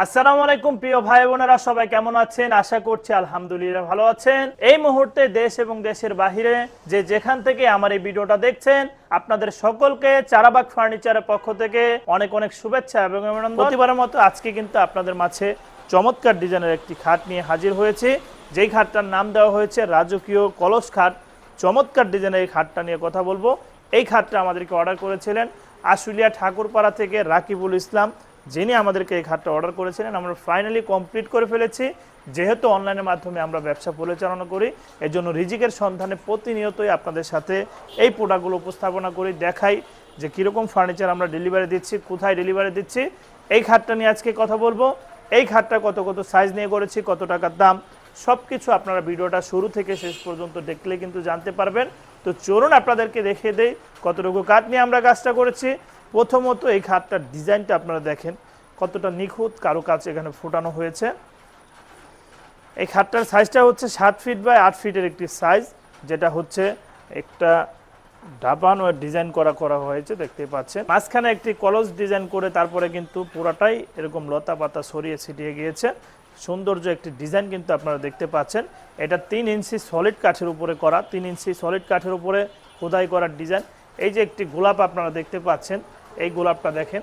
আসসালামু আলাইকুম, প্রিয় ভাই বোনেরা, সবাই কেমন আছেন? আশা করছি আলহামদুলিল্লাহ ভালো আছেন। এই মুহূর্তে দেশ এবং দেশের বাহিরে যে যেখান থেকে আমার এই ভিডিওটা দেখছেন, আপনাদের সকলকে চারাবাগ ফার্নিচারের পক্ষ থেকে অনেক অনেক শুভেচ্ছা এবং অভিনন্দন। প্রতিবারের মতো আজকে কিন্তু আপনাদের মাঝে চমৎকার ডিজাইনের একটি খাট নিয়ে হাজির হয়েছে। যেই খাটটার নাম দেওয়া হয়েছে রাজকীয় কলস খাট। চমৎকার ডিজাইনের এই খাটটা নিয়ে কথা বলব। এই খাটটা আমাদেরকে অর্ডার করেছিলেন আশুলিয়া ঠাকুরপাড়া থেকে রাকিবুল ইসলাম। যিনি আমাদেরকে এই খাটটা অর্ডার করেছিলেন, আমরা ফাইনালি কমপ্লিট করে ফেলেছি। যেহেতু অনলাইনের মাধ্যমে আমরা ব্যবসা পরিচালনা করি এর জন্য রিজিকের সন্ধানে প্রতিনিয়তই আপনাদের সাথে এই প্রোডাক্টগুলো উপস্থাপনা করি, দেখাই যে কীরকম ফার্নিচার আমরা ডেলিভারি দিচ্ছি, কোথায় ডেলিভারি দিচ্ছি। এই খাটটা নিয়ে আজকে কথা বলব। এই খাটটা কত কত সাইজ নিয়ে করেছি, কত টাকার দাম সব কিছু আপনারা ভিডিওটা শুরু থেকে শেষ পর্যন্ত দেখলে কিন্তু জানতে পারবেন। তো চলুন আপনাদেরকে দেখিয়ে দেই কতটুকু কাঠ নিয়ে আমরা কাজটা করেছি। প্রথমত এই খাটটার ডিজাইনটা আপনারা দেখেন, কতটা নিখুঁত কারও কাজ এখানে ফোটানো হয়েছে। এই খাটটার সাইজটা হচ্ছে সাত ফিট বাই আট ফিটের একটি সাইজ যেটা হচ্ছে একটা ডাবানো ডিজাইন করা করা হয়েছে, দেখতে পাচ্ছেন। মাঝখানে একটি কলস ডিজাইন করে তারপরে কিন্তু পুরাটাই এরকম লতা পাতা সরিয়ে ছিটিয়ে গিয়েছে। সৌন্দর্য একটি ডিজাইন কিন্তু আপনারা দেখতে পাচ্ছেন। এটা তিন ইঞ্চি সলিড কাঠের উপরে করা, তিন ইঞ্চি সলিড কাঠের উপরে খোদাই করার ডিজাইন। এই যে একটি গোলাপ আপনারা দেখতে পাচ্ছেন এই গোলাপটা দেখেন।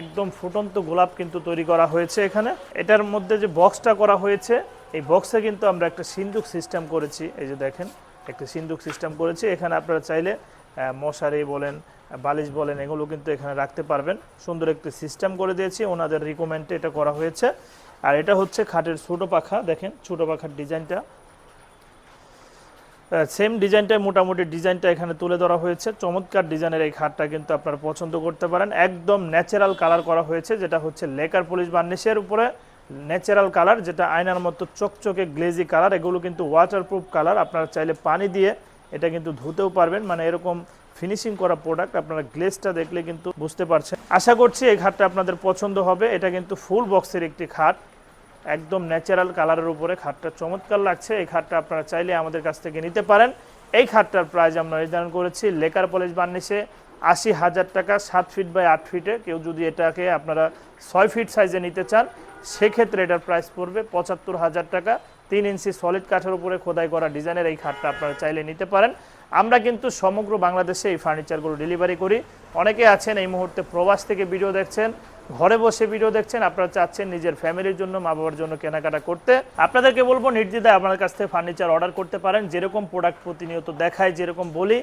একদম ফুটন্ত গোলাপ কিন্তু তৈরি করা হয়েছে এখানে। এটার মধ্যে যে বক্সটা করা হয়েছে, এই বক্সে কিন্তু আমরা একটা সিন্দুক সিস্টেম করেছি। এই যে দেখেন, একটা সিন্দুক সিস্টেম করেছি। এখানে আপনারা চাইলে মশারি বলেন, বালিশ বলেন, এগুলো কিন্তু এখানে রাখতে পারবেন। সুন্দর একটি সিস্টেম করে দিয়েছি, ওনাদের রিকমেন্ডে এটা করা হয়েছে। আর এটা হচ্ছে খাটের ছোটো পাখা। দেখেন, ছোটো পাখার ডিজাইনটা সেম ডিজাইনটাই মোটামুটি ডিজাইনটা এখানে তুলে ধরা হয়েছে। চমৎকার ডিজাইনের এই খাটটা কিন্তু আপনারা পছন্দ করতে পারেন। একদম ন্যাচারাল কালার করা হয়েছে, যেটা হচ্ছে লেকার পুলিশ বার্নিশের উপরে ন্যাচারাল কালার যেটা আয়নার মতো চকচকে গ্লেজি কালার এগুলো কিন্তু ওয়াটারপ্রুফ কালার আপনারা চাইলে পানি দিয়ে এটা কিন্তু ধুতেও পারবেন। মানে এরকম ফিনিশিং করা প্রোডাক্ট আপনারা গ্লেজটা দেখলে কিন্তু বুঝতে পারছেন। আশা করছি এই খাটটা আপনাদের পছন্দ হবে। এটা কিন্তু ফুল বক্সের একটি খাট। একদম ন্যাচারাল কালারের উপরে খাটটা চমৎকার লাগছে। এই খাটটা আপনারা চাইলে আমাদের কাছ থেকে নিতে পারেন। এই খাটটার প্রাইস আমরা নির্ধারণ করেছি লেকার পলিশ বার্নিশে আশি হাজার টাকা, সাত ফিট বাই আট ফিটে কেউ যদি এটাকে আপনারা ছয় ফিট সাইজে নিতে চান, সেক্ষেত্রে এটার প্রাইস পড়বে পঁচাত্তর হাজার টাকা। তিন ইঞ্চি সলিড কাঠের উপরে খোদাই করা ডিজাইনের এই খাটটা আপনারা চাইলে নিতে পারেন। আমরা কিন্তু সমগ্র বাংলাদেশে এই ফার্নিচারগুলো ডেলিভারি করি। অনেকে আছেন এই মুহূর্তে প্রবাস থেকে ভিডিও দেখছেন। ঘরে বসে ভিডিও দেখছেন, আপনারা চাচ্ছেন নিজের ফ্যামিলির জন্য, মা বাবার জন্য কেনাকাটা করতে। আপনাদেরকে বলব, নির্দ্বিধায় আপনার কাছ থেকে ফার্নিচার অর্ডার করতে পারেন। যেরকম প্রোডাক্ট প্রতিনিয়ত দেখায় যেরকম বলি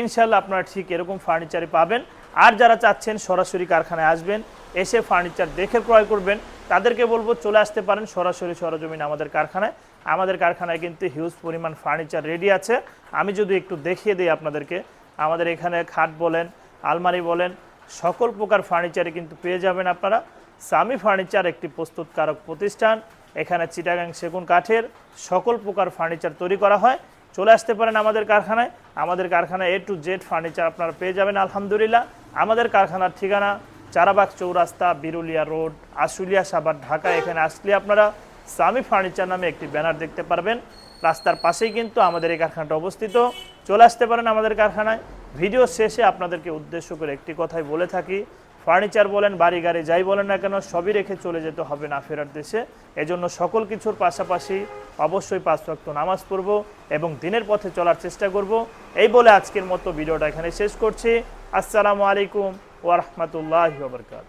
ইনশাল্লাহ আপনারা ঠিক এরকম ফার্নিচারই পাবেন। আর যারা চাচ্ছেন, সরাসরি কারখানায় আসবেন, এসে ফার্নিচার দেখে ক্রয় করবেন। তাদেরকে বলব, চলে আসতে পারেন সরাসরি সরজমিন আমাদের কারখানায়। আমাদের কারখানায় কিন্তু হিউজ পরিমাণ ফার্নিচার রেডি আছে। আমি যদি একটু দেখিয়ে দিই আপনাদেরকে, আমাদের এখানে খাট বলেন, আলমারি বলেন সকল প্রকার ফার্নিচারে কিন্তু পেয়ে যাবেন আপনারা। সামি ফার্নিচার একটি প্রস্তুতকারক প্রতিষ্ঠান, এখানে চিটাগাং সেগুন কাঠের সকল প্রকার ফার্নিচার তৈরি করা হয়। চলে আসতে পারেন আমাদের কারখানায়। আমাদের কারখানায় এ টু জেড ফার্নিচার আপনারা পেয়ে যাবেন, আলহামদুলিল্লাহ। আমাদের কারখানার ঠিকানা চারাবাগ চৌরাস্তা, বিরুলিয়া রোড, আশুলিয়া সাবার ঢাকা। এখানে আসলে আপনারা সামি ফার্নিচার নামে একটি ব্যানার দেখতে পারবেন। রাস্তার পাশেই কিন্তু আমাদের এই কারখানাটা অবস্থিত। চলে আসতে পারেন আমাদের কারখানায়। ভিডিও শেষে আপনাদেরকে উদ্দেশ্য করে একটি কথাই বলে থাকি, ফার্নিচার বলেন, বাড়ি গাড়ি যাই বলেন না কেন, সবই রেখে চলে যেতে হবে না ফেরার দেশে। এজন্য সকল কিছুর পাশাপাশি অবশ্যই পাঁচ রক্ত নামাজ পড়ব এবং দিনের পথে চলার চেষ্টা করব। এই বলে আজকের মতো ভিডিওটা এখানে শেষ করছি। আসসালামু আলাইকুম ওয়া রাহমাতুল্লাহি ওয়া বারাকাতুহু।